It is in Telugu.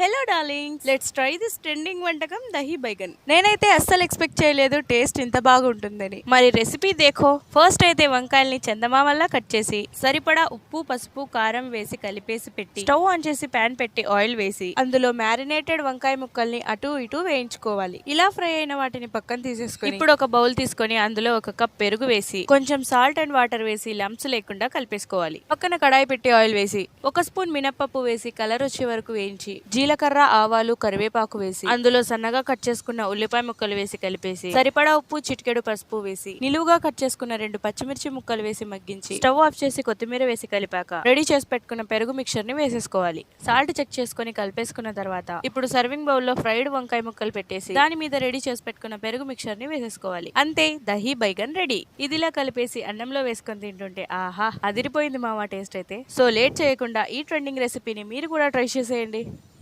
Hello darling let's try this trending వంటకం దహీ బైగన్ నేనైతే అస్సలు ఎక్స్పెక్ట్ చేయలేదు టేస్ట్ ఇంత బాగుంటుందని. మరి రెసిపీ దేఖో ఫస్ట్ అయితే వంకాయల్ని చందమామల్లా కట్ చేసి సరిపడా ఉప్పు పసుపు కారం వేసి కలిపేసి పెట్టి స్టవ్ ఆన్ చేసి పాన్ పెట్టి ఆయిల్ వేసి అందులో మ్యారినేటెడ్ వంకాయ ముక్కల్ని అటు ఇటు వేయించుకోవాలి. ఇలా ఫ్రై అయిన వాటిని పక్కన తీసేసుకొని ఇప్పుడు ఒక బౌల్ తీసుకొని అందులో ఒక కప్ పెరుగు వేసి కొంచెం సాల్ట్ అండ్ వాటర్ వేసి లంప్స్ లేకుండా కలిపేసుకోవాలి. పక్కన కడాయి పెట్టి ఆయిల్ వేసి ఒక స్పూన్ మినప్పప్పు వేసి కలర్ వచ్చే వరకు వేయించి జీలకర్ర ఆవాలు కరివేపాకు వేసి అందులో సన్నగా కట్ చేసుకున్న ఉల్లిపాయ ముక్కలు వేసి కలిపేసి సరిపడా ఉప్పు చిటికెడు పసుపు వేసి నిలువుగా కట్ చేసుకున్న రెండు పచ్చిమిర్చి ముక్కలు వేసి మగ్గించి స్టవ్ ఆఫ్ చేసి కొత్తిమీర వేసి కలిపాక రెడీ చేసి పెట్టుకున్న పెరుగు మిక్చర్ని వేసేసుకోవాలి. సాల్ట్ చెక్ చేసుకుని కలిపేసుకున్న తర్వాత ఇప్పుడు సర్వింగ్ బౌల్లో ఫ్రైడ్ వంకాయ ముక్కలు పెట్టేసి దాని మీద రెడీ చేసి పెట్టుకున్న పెరుగు మిక్చర్ని వేసేసుకోవాలి. అంతే దహీ బైగన్ రెడీ. ఇదిలా కలిపేసి అన్నంలో వేసుకొని తింటుంటే ఆహా అదిరిపోయింది మామ టేస్ట్ అయితే. సో లేట్ చేయకుండా ఈ ట్రెండింగ్ రెసిపీని మీరు కూడా ట్రై చేసేయండి.